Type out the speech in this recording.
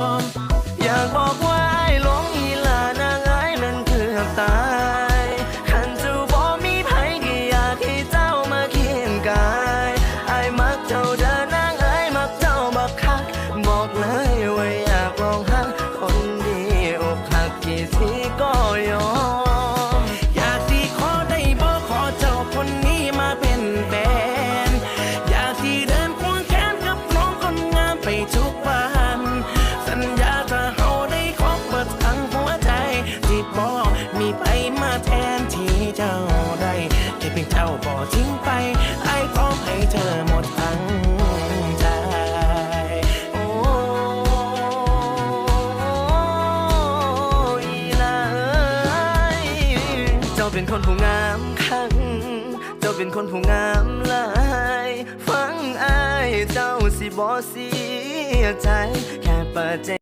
อยากบอกว่าไอ้หลงอีลานางไอ้นั้นเกือบตายขันจูบอกมีไผก็อยากให้เจ้ามาเคียงกายไอ้มักเจ้าเดินนางไอ้มักเจ้าบักคัก บอกเลยว่าอยากลองหักคนดีอกหักกี่ทีก็ยอม บ่ทิ้งไปไอ้พร้อมให้เธอหมดทั้งใจโอ้อีลาเอ้ยเจ้าเป็นคนผู้งามคักเจ้าเป็นคนผู้งามลายฟังอายเจ้าสิบ่เสียใจแค่เปิดใจ